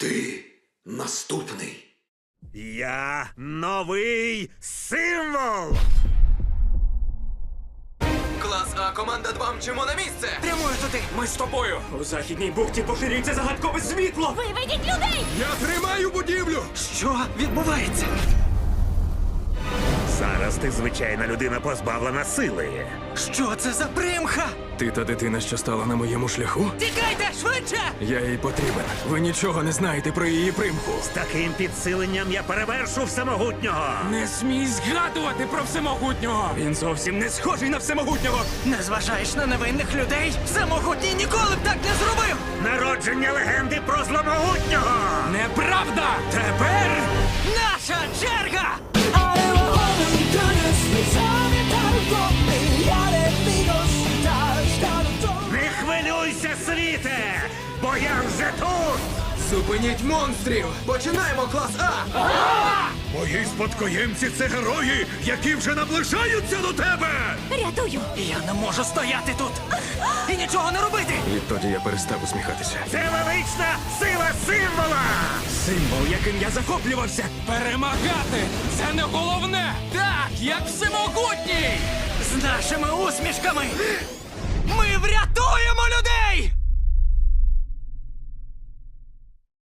Ти наступний. Я новий символ! Клас А, команда 2 мчимо на місце! Прямую туди! Ми з тобою! У західній бухті поширюється загадкове світло! Виведіть людей! Я тримаю будівлю! Що відбувається? Ти звичайна людина позбавлена сили. Що це за примха? Ти та дитина, що стала на моєму шляху? Тікайте швидше! Я їй потрібен. Ви нічого не знаєте про її примху. З таким підсиленням я перевершу всемогутнього. Не смій згадувати про всемогутнього! Він зовсім не схожий на всемогутнього! Не зважаєш на невинних людей? Всемогутній ніколи б так не зробив! Народження легенди про зломогутнього! Хвилюйся, світе! Бо я вже тут! Зупиніть монстрів! Починаємо клас А! Мої спадкоємці це герої, які вже наближаються до тебе! Рятую! Я не можу стояти тут і нічого не робити! Відтоді я перестав усміхатися. Це велична сила символа! Символ, яким я захоплювався, Перемагати! Це не головне! Так, як всемогутній! з нашими усмішками!